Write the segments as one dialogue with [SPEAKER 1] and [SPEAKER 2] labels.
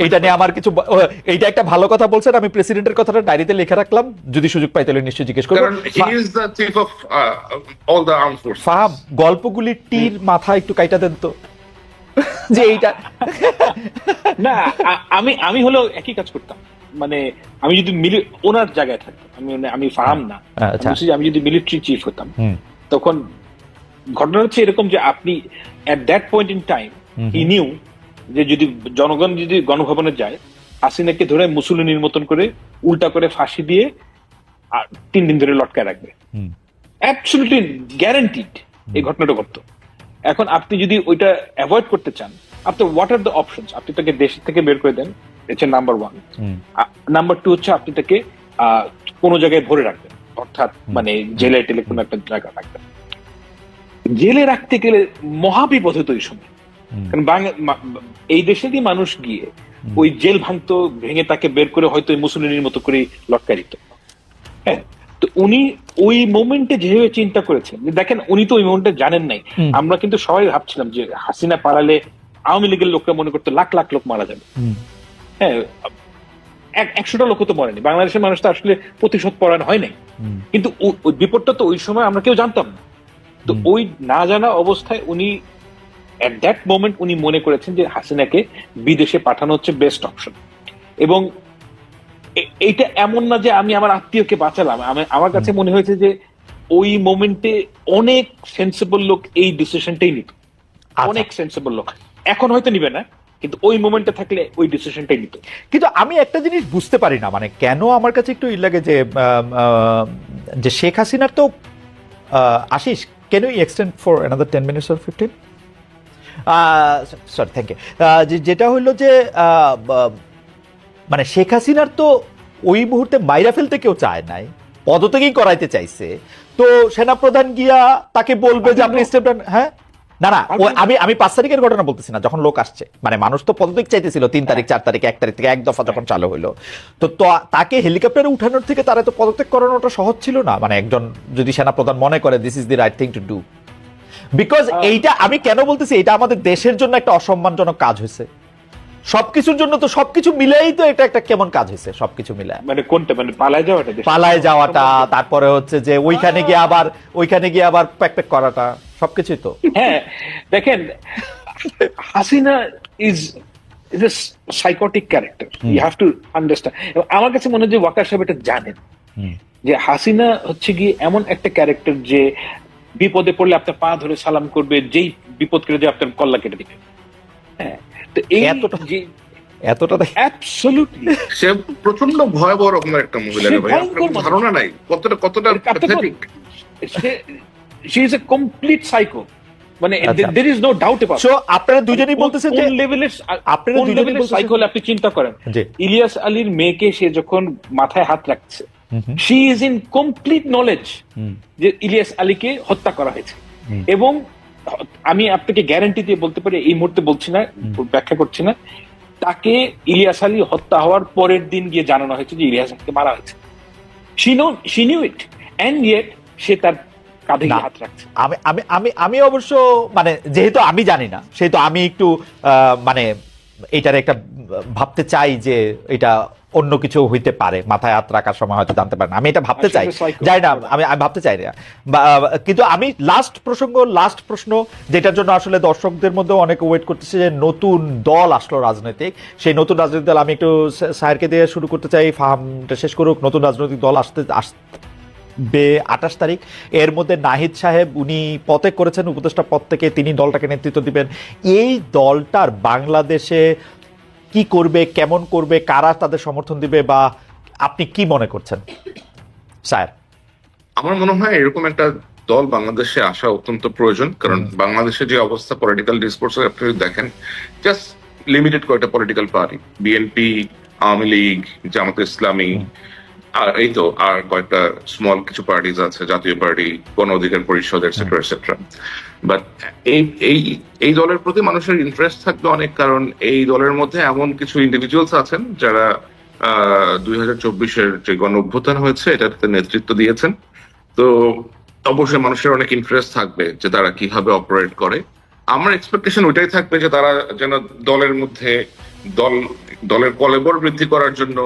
[SPEAKER 1] এইটা নিয়ে আমার কিছু এইটা একটা ভালো কথা বলছেন আমি প্রেসিডেন্টের কথাটা ডায়েরিতে লিখে রাখলাম যদি সুযোগ পাই তাহলে নিশ্চয়ই জিজ্ঞেস করব।
[SPEAKER 2] কারণ he is the chief of all the arm force
[SPEAKER 1] ফাহাম গল্পগুলি টির মাথা একটু কাইটা দেন তো। যে এইটা
[SPEAKER 3] না আমি আমি হলো একই কাজ করতাম। মানে আমি যদি মিলি ওনার জায়গায় থাকতাম আমি মানে- আমি ফাহাম না।
[SPEAKER 1] আচ্ছা।
[SPEAKER 3] আমি যে আমি যদি মিলিটারি চিফ হতাম তখন ঘটনা হচ্ছে এরকম যে আপনি at that point in time I knew যে যদি জনগণ যদি গণভবনে যায় হাসিনাকে ধরে মুসুলিনির মতন করে উল্টা করে ফাঁসি দিয়ে আর তিন দিন ধরে লটকায় রাখবে। অ্যাবসলিউটলি গ্যারান্টিড এই ঘটনাটা ঘটতো। এখন আপনি যদি ওইটা অ্যাভয়েড করতে চান আপনি হোয়াট আর দ্য অপশন আপনি তাকে দেশ থেকে বের করে দেন হচ্ছে নাম্বার ওয়ান নাম্বার টু হচ্ছে আপনি তাকে আহ, কোনো জায়গায় ভরে রাখবেন। অর্থাৎ মানে জেলে টেলে কোনো একটা জায়গা রাখবেন। জেলে রাখতে গেলে মহাবিপদ হতো ওই সময়। কারণ এই দেশেরই মানুষ গিয়ে ওই জেল ভাঙতো ভেঙে তাকে বের করে হয়তো ওই মুসলিনের মতো করে লটকা দিত হ্যাঁ? তো উনি ওই মোমেন্টে যেভাবে চিন্তা করেছেন দেখেন উনি তো ওই মোমেন্টে জানেন নাই। আমরা কিন্তু সবাই ভাবছিলাম যে হাসিনা পালালে আওয়ামী লীগের লোকরা মনে করতো লাখ লাখ লোক মারা যাবে। হ্যাঁ এক- একশোটা লোক তো মরেনি। বাংলাদেশের মানুষ তো আসলে প্রতিশোধ পরায়ণ হয় নাই। কিন্তু বিপদটা তো ওই সময় আমরা কেউ জানতাম না। তো ওই না জানা অবস্থায় উনি এট দ্যাট মোমেন্ট উনি মনে করেছেন যে হাসিনাকে বিদেশে পাঠানো হচ্ছে বেস্ট অপশন এবং এইটা এমন না যে আমি আমার আত্মীয়কে বাঁচালাম। আমি- আমার কাছে মনে হয়েছে যে ওই মোমেন্টে অনেক সেন্সিবল লোক এই ডিসিশনটাই নিত।
[SPEAKER 1] আচ্ছা।
[SPEAKER 3] অনেক সেন্সিবল লোক। এখন হয়তো নিবে না কিন্তু ওই মোমেন্টে থাকলে ওই ডিসিশনটাই নিত।
[SPEAKER 1] কিন্তু আমি একটা জিনিস বুঝতে পারি না মানে কেন আমার কাছে একটু ই লাগে যে যে শেখ হাসিনার তো আহ, Ashis can you extend for another ten minutes or fifteen sorry thank you যেটা হইল যে মানে শেখ হাসিনার তো ওই মুহূর্তে মাইরা ফেলতে কেউ চায় নাই পদত্যাগই করাইতে চাইছে তো সেনাপ্রধান গিয়া তাকে বলবে যে আপনি স্টেপ হ্যাঁ? না না আমি আমি পাঁচ তারিখের ঘটনা বলতেছি না যখন লোক আসছে মানে মানুষ তো পদত্যাগ চাইতেছিল তিন তারিখ চার তারিখ এক তারিখ থেকে এক দফা যখন চালু হইল তো তো- তাকে হেলিকপ্টারে উঠানোর থেকে তারা তো পদত্যাগ করানোটা সহজ ছিল না? মানে একজন যদি সেনাপ্রধান মনে করে this is the right thing to do because এইটা আমি কেন বলতেছি এটা আমাদের দেশের জন্য একটা অসম্মানজনক কাজ হয়েছে। সবকিছুর জন্য তো সবকিছু মিলেই তো এটা একটা কেমন কাজ হয়েছে সবকিছু মিলে।
[SPEAKER 3] মানে কোনটা? মানে পালায় যাওয়াটা?
[SPEAKER 1] পালায় যাওয়াটা তারপরে হচ্ছে যে ওইখানে গিয়ে আবার ওইখানে গিয়ে আবার প্যাক প্যাক করাটা সবকিছুই তো।
[SPEAKER 3] হ্যাঁ দেখেন Hasina is is a psychotic character you have to understand আমার কাছে মনে হয় যে ওয়াকার সাহেব এটা জানেন। যে হাসিনা হচ্ছে গিয়ে এমন একটা ক্যারেক্টার যে বিপদে পড়লে আপনার পা ধরে সালাম করবে যেই বিপদ কেটে দিয়ে আপনার কল্লা কেটে দিবে। হ্যাঁ তো এই
[SPEAKER 1] এতটা-
[SPEAKER 3] যে
[SPEAKER 1] এতটা
[SPEAKER 3] অ্যাবসলিউটলি
[SPEAKER 2] সে প্রচণ্ড ভয়াবহ রকমের একটা মহিলা। ধারণা নাই। কতটা কতটা
[SPEAKER 3] তো- ইজ এ কমপ্লিট সাইকো মানে। There is no doubt about
[SPEAKER 1] So, আপনারা দুজনেই বলতেছেন যে
[SPEAKER 3] লেভেলের
[SPEAKER 1] আপনারা দুজনেই বলতেছেন-
[SPEAKER 3] সাইকো হলে আপনি চিন্তা করেন। ইলিয়াস আলীর মেয়েকে সে যখন মাথায় হাত রাখছে। She is in complete knowledge যে ইলিয়াস আলীকে হত্যা করা হয়েছে। এবং আমি আপনাকে গ্যারান্টি দিয়ে বলতে পারি এই মুহূর্তে বলছি না ব্যাখ্যা করছি না। তাকে ইলিয়াস আলী হত্যা হওয়ার পরের দিন গিয়ে জানানো হয়েছে যে ইলিয়াস আলীকে মারা হয়েছে। She no she knew it and yet সে তার কাঁধে হাত রাখছে।
[SPEAKER 1] আমি আমি আমি আমি অবশ্য মানে যেহেতু আমি জানি না সেহেতু আমি একটু আহ, মানে এটার একটা ভাবতে চাই যে এটা অন্য কিছু হইতে পারে মাথায় হাত রাখার সময় হয়তো জানতে পারে না আমি এটা ভাবতে চাই যাই না আমি আমি ভাবতে চাই না। কিন্তু আমি লাস্ট প্রসঙ্গ লাস্ট প্রশ্ন যেটার জন্য আসলে দর্শকদের মধ্যে অনেক ওয়েট করতেছে যে নতুন দল আসলো রাজনৈতিক। সেই নতুন রাজনৈতিক দল আমি একটু স্যার- স্যারকে দিয়ে শুরু করতে চাই ফাহামটা শেষ করুক। নতুন রাজনৈতিক দল আসতে আস বে আঠাশ তারিখ। এর মধ্যে নাহিদ সাহেব উনি পদে করেছেন উপদেষ্টা পদ থেকে তিনি দলটাকে নেতৃত্ব দিবেন। এই দলটার বাংলাদেশে কি করবে কেমন করবে কারা তাদের সমর্থন দিবে বা আপনি কি মনে করছেন? স্যার।
[SPEAKER 2] আমার মনে হয় এরকম একটা দল বাংলাদেশে আসা অত্যন্ত প্রয়োজন কারণ বাংলাদেশে যে অবস্থা পলিটিক্যাল ডিসকোর্স আপনি যদি দেখেন জাস্ট লিমিটেড কয়েকটা political party BNP Awami League Jamaat Islami আর এই তো আর কয়েকটা স্মল কিছু পার্টিজ আছে জাতীয় পার্টি গণ অধিকার পরিষদ এটসেট্রা এটসেট্রা বাট এই এই এই দলের প্রতি মানুষের ইন্টারেস্ট থাকবে অনেক কারণ এই দলের মধ্যে এমন কিছু ইন্ডিভিজুয়ালস আছেন যারা দুই হাজার চব্বিশের যে গণ অভ্যুত্থান হয়েছে এটাতে নেতৃত্ব দিয়েছেন। তো অবশ্যই মানুষের অনেক ইন্টারেস্ট থাকবে যে তারা কীভাবে অপারেট করে। আমার এক্সপেকটেশন ওইটাই থাকবে যে তারা যেন দলের মধ্যে দল দলের কলেবর বৃদ্ধি করার জন্য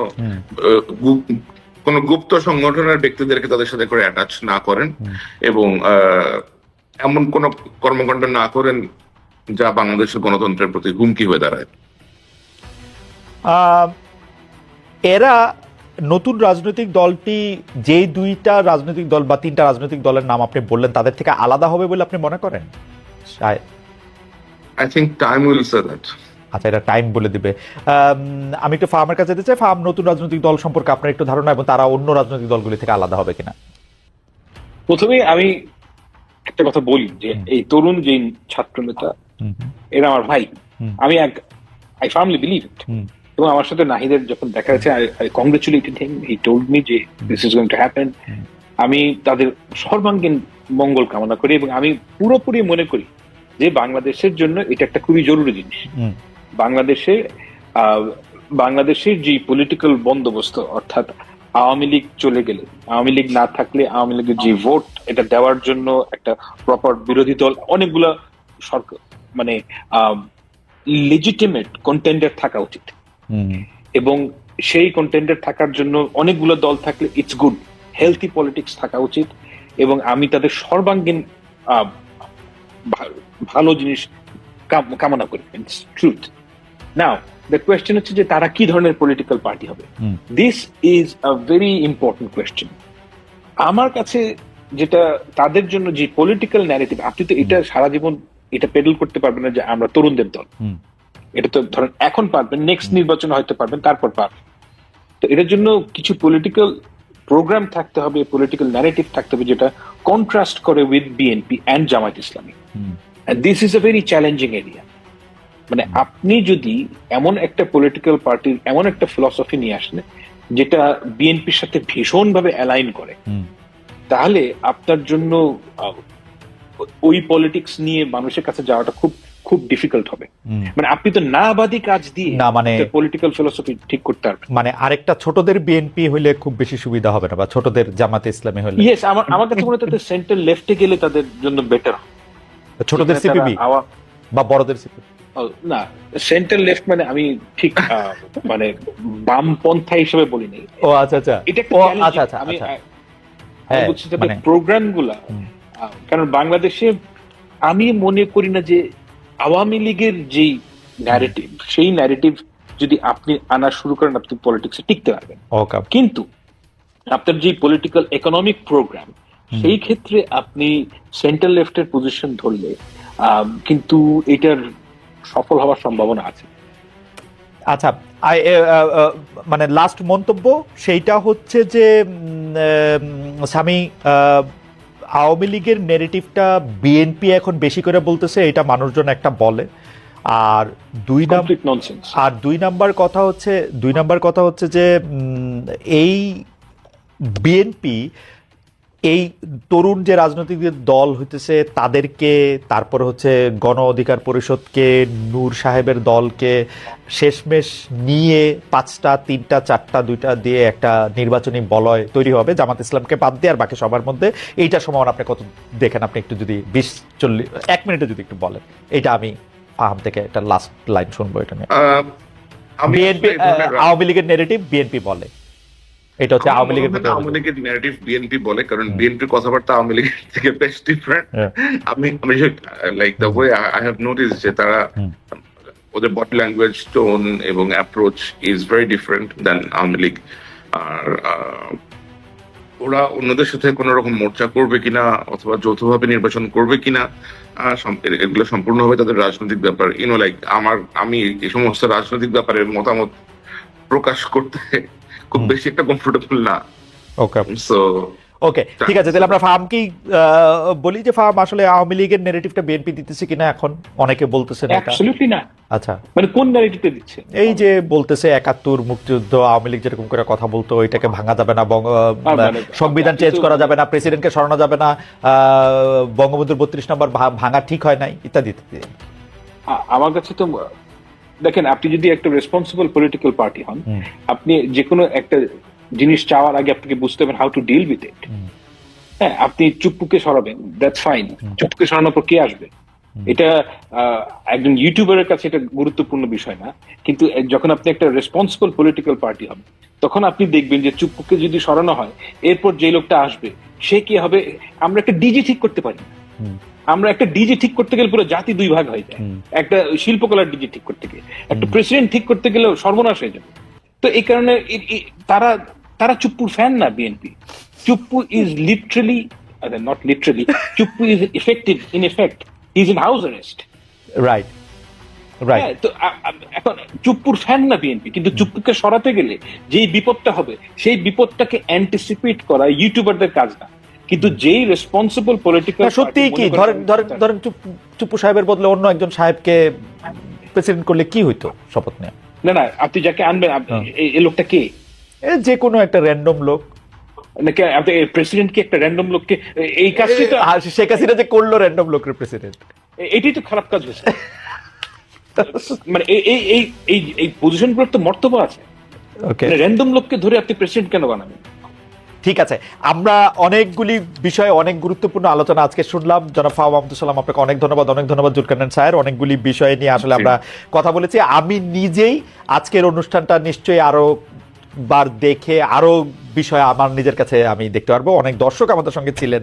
[SPEAKER 2] কোন গুপ্ত সংগঠনের ব্যক্তিদেরকে তাদের সাথে করে অ্যাটাচ না করেন এবং আহ, এমন কোন কর্মকাণ্ড না করেন যা বাংলাদেশের গণতন্ত্রের প্রতি হুমকি হয়ে দাঁড়ায়।
[SPEAKER 1] আহ, এরা নতুন রাজনৈতিক দলটি যেই দুইটা রাজনৈতিক দল বা তিনটা রাজনৈতিক দলের নাম আপনি বললেন তাদের থেকে আলাদা হবে বলে আপনি মনে করেন? শায়-
[SPEAKER 2] I think time will say that
[SPEAKER 1] আচ্ছা এটা টাইম বলে দিবে। আমি একটু ফার্মের কাছে যেতে চাই। ফার্ম নতুন রাজনৈতিক দল সম্পর্কে আপনার একটু ধারণা এবং তারা অন্য রাজনৈতিক দলগুলি থেকে আলাদা হবে কিনা?
[SPEAKER 3] প্রথমে আমি একটা কথা বলি যে এই তরুণ যে ছাত্র নেতা এরা আমার ভাই। আমি এক আই ফার্মলি বিলিভ ইট এবং আমার সাথে নাহিদের যখন দেখা গেছে I congratulated him he told me যে this is going to happen আমি তাদের সর্বাঙ্গীন মঙ্গল কামনা করি এবং আমি পুরোপুরি মনে করি যে বাংলাদেশের জন্য এটা একটা খুবই জরুরি জিনিস। বাংলাদেশে বাংলাদেশের যে পলিটিক্যাল বন্দোবস্ত অর্থাৎ আওয়ামী লীগ চলে গেলে আওয়ামী লীগ না থাকলে আওয়ামী লীগের যে ভোট এটা দেওয়ার জন্য একটা প্রপার বিরোধী দল অনেকগুলা সরকার মানে লেজিটিমেট কন্টেন্ডার থাকা উচিত। এবং সেই কন্টেন্ডার থাকার জন্য অনেকগুলো দল থাকলে ইটস গুড হেলথি পলিটিক্স থাকা উচিত এবং আমি তাদের সর্বাঙ্গীন আহ, ভালো জিনিস কাম- কামনা করি ট্রুথ নাও দ্য কোয়েশ্চেন হচ্ছে যে তারা কি ধরনের পলিটিক্যাল পার্টি হবে। This is a very important question আমার কাছে যেটা তাদের জন্য যে পলিটিক্যাল ন্যারেটিভ আপনি তো এটা সারা জীবন এটা পেডল করতে পারবেন না যে আমরা তরুণদের দল। এটা তো ধরেন এখন পারবেন নেক্সট নির্বাচনে হয়তো পারবেন তারপর পারবেন। তো এটার জন্য কিছু পলিটিক্যাল প্রোগ্রাম থাকতে হবে পলিটিক্যাল ন্যারেটিভ থাকতে হবে যেটা কন্ট্রাস্ট করে with BNP and Jamaat Islami. This is a very challenging area মানে আপনি যদি এমন একটা পলিটিক্যাল পার্টির এমন একটা ফিলসফি নিয়ে আসেন যেটা বিএনপির সাথে ভীষণভাবে অ্যালাইন করে তাহলে আপনার জন্য ওই পলিটিক্স নিয়ে মানুষের কাছে যাওয়াটা খুব খুব ডিফিকাল্ট হবে। মানে আপনি তো নাবাদী কাজ দিয়ে
[SPEAKER 1] না মানে
[SPEAKER 3] পলিটিক্যাল ফিলসফি ঠিক করতে পারবেন।
[SPEAKER 1] মানে আরেকটা ছোটদের বিএনপি হলে খুব বেশি সুবিধা হবে না বা ছোটদের জামাতে ইসলামী হলে
[SPEAKER 3] ইয়েস আমার আমার কাছে মনে হয় তাদের সেন্টার লেফটে গেলে তাদের জন্য বেটার
[SPEAKER 1] ছোটদের সিপিবি বা বড়দের সিপিবি
[SPEAKER 3] না সেন্টার লেফট মানে আমি ঠিক মানে বামপন্থা হিসেবে বলি নাই
[SPEAKER 1] ও আচ্ছা আচ্ছা।
[SPEAKER 3] এটা
[SPEAKER 1] আচ্ছা আচ্ছা
[SPEAKER 3] আমি
[SPEAKER 1] আচ্ছা। হ্যাঁ,
[SPEAKER 3] বলছি যে
[SPEAKER 1] মানে
[SPEAKER 3] প্রোগ্রামগুলা কারণ বাংলাদেশে আমি মনে করি না যে আওয়ামী লীগের যেই ন্যারেটিভ সেই ন্যারেটিভ যদি আপনি আনা শুরু করেন আপনি পলিটিক্সে টিকতে পারবেন। কিন্তু আপনার যে পলিটিক্যাল ইকোনমিক প্রোগ্রাম সেই ক্ষেত্রে আপনি সেন্ট্রাল লেফটের পজিশন ধরলে আহ, কিন্তু এটার সফল হওয়ার সম্ভাবনা আছে।
[SPEAKER 1] আচ্ছা মানে লাস্ট মন্তব্য সেইটা হচ্ছে যে স্বামী আওয়ামী লীগের নেগেটিভটা বিএনপি এখন বেশি করে বলতেছে এটা মানুষজন একটা বলে। আর দুই আর দুই নাম্বার কথা হচ্ছে দুই নাম্বার কথা হচ্ছে যে এই বিএনপি এই তরুণ যে রাজনৈতিক দল হইতেছে তাদেরকে তারপর হচ্ছে গণ অধিকার পরিষদকে নূর সাহেবের দলকে শেষমেশ নিয়ে পাঁচটা তিনটা চারটা দুইটা দিয়ে একটা নির্বাচনী বলয় তৈরি হবে। জামাত ইসলামকে বাদ দিয়ে আর বাকি সবার মধ্যে এইটা সম্ভাবনা আপনি কত দেখেন আপনি একটু যদি বিশ চল্লিশ এক মিনিটে যদি একটু বলেন। এটা আমি আহাম থেকে একটা লাস্ট লাইন শুনব এটা নিয়ে। বিএনপি আওয়ামী লীগের নেগেটিভ বিএনপি বলে। এটা হচ্ছে আওয়ামী লীগের
[SPEAKER 2] আওয়ামী লীগের ন্যারেটিভ বিএনপি বলে কারণ। বিএনপির কথাবার্তা আওয়ামী লীগের থেকে বেশ ডিফারেন্ট
[SPEAKER 1] হ্যাঁ।
[SPEAKER 2] আমি আমি like the way I have notice যে তারা ওদের বডি ল্যাঙ্গুয়েজ টোন এবং approach is very different than Awami League. আর ওরা অন্যদের সাথে কোন রকম মোর্চা করবে কিনা অথবা যৌথভাবে নির্বাচন করবে কিনা এগুলো সম্পূর্ণভাবে তাদের রাজনৈতিক ব্যাপার। ইউনো লাইক আমার আমি এই সমস্ত রাজনৈতিক ব্যাপারে মতামত প্রকাশ করতে খুব বেশি একটা কমফোর্টেবল না।
[SPEAKER 1] ওকে
[SPEAKER 2] সো
[SPEAKER 1] ওকে ঠিক আছে তাহলে আমরা ফার্মকেই বলি যে ফার্ম আসলে আওয়ামী লীগের নেগেটিভটা বিএনপি দিতেছে কিনা এখন? অনেকে বলতেছে এটা।
[SPEAKER 3] অ্যাবসলিউটলি না।
[SPEAKER 1] আচ্ছা।
[SPEAKER 3] মানে কোন ন্যারেটিভে দিচ্ছে?
[SPEAKER 1] এই যে বলতেছে একাত্তর মুক্তিযুদ্ধ আওয়ামী লীগ যেরকম করে কথা বলতো এটাকে ভাঙা যাবে না
[SPEAKER 3] মানে
[SPEAKER 1] সংবিধান চেঞ্জ করা যাবে না প্রেসিডেন্টকে সরানো যাবে না আহ, বঙ্গবন্ধুর বত্রিশ নম্বর ভা- ভাঙা ঠিক হয় নাই ইত্যাদি ইত্যাদি।
[SPEAKER 3] আমার কাছে তো দেখেন আপনি যদি একটা রেসপন্সিবল পলিটিক্যাল পার্টি হন আপনি যে কোনো একটা জিনিস চাওয়ার আগে আপনাকে বুঝতে হবে how to deal with it হ্যাঁ আপনি চুপ্পুকে সরাবেন দ্যাটস ফাইন চুপ্পুকে সরানোর পর কে আসবে? এটা আহ, একজন ইউটিউবারের কাছে এটা গুরুত্বপূর্ণ বিষয় না কিন্তু যখন আপনি একটা রেসপন্সিবল পলিটিক্যাল পার্টি হবে তখন আপনি দেখবেন যে চুপ্পুকে যদি সরানো হয় এরপর যে লোকটা আসবে সে কি হবে? আমরা একটা ডিজি ঠিক করতে পারি। আমরা একটা ডিজি ঠিক করতে গেলে পুরো জাতি দুই ভাগ হয়ে যায়। একটা শিল্পকলার ডিজি ঠিক করতে গেলে একটা প্রেসিডেন্ট ঠিক করতে গেলেও সর্বনাশ হয়ে যাবে। তো এই কারণে তারা তারা চুপ্পুর ফ্যান না BNP Chuppu is literally not literally Chuppu is effective in effect is in house arrest
[SPEAKER 1] right right
[SPEAKER 3] তো এখন চুপ্পুর ফ্যান না বিএনপি কিন্তু চুপ্পুকে সরাতে গেলে যেই বিপদটা হবে সেই বিপদটাকে অ্যান্টিসিপেট করা ইউটিউবারদের কাজ না। কিন্তু যেই রেসপন্সিবল পলিটিক্যাল
[SPEAKER 1] সত্যি কি? ধরেন ধরেন ধরেন চুপ- সাহেবের বদলে অন্য একজন সাহেবকে প্রেসিডেন্ট করলে কি হইতো শপথ নেওয়া
[SPEAKER 3] না না আপনি যাকে আনবেন
[SPEAKER 1] হ্যাঁ।
[SPEAKER 3] এই- লোকটা কে?
[SPEAKER 1] এ যে কোনো একটা র্যান্ডম লোক।
[SPEAKER 3] প্রেসিডেন্ট কি একটা র্যান্ডম লোককে এই কাজটি তো
[SPEAKER 1] আর শেখ হাসিনা যে করল র্যান্ডম লোকের প্রেসিডেন্ট
[SPEAKER 3] এটাই তো খারাপ কাজ হয়েছে। মানে এই এই এই তো মর্তব্য আছে। র্যান্ডম লোককে ধরে আপনি প্রেসিডেন্ট কেন বানাবেন?
[SPEAKER 1] ঠিক আছে আমরা অনেকগুলি বিষয়ে অনেক গুরুত্বপূর্ণ আলোচনা আজকে শুনলাম। জনাব ফাহ আব্দুল সালাম আপনাকে অনেক ধন্যবাদ অনেক ধন্যবাদ জুলকান্নান স্যার অনেকগুলি বিষয় নিয়ে আসলে আমরা কথা বলেছি। আমি নিজেই আজকের অনুষ্ঠানটা নিশ্চয়ই আরও বার দেখে আরও বিষয় আমার নিজের কাছে আমি দেখতে পারব। অনেক দর্শক আমাদের সঙ্গে ছিলেন।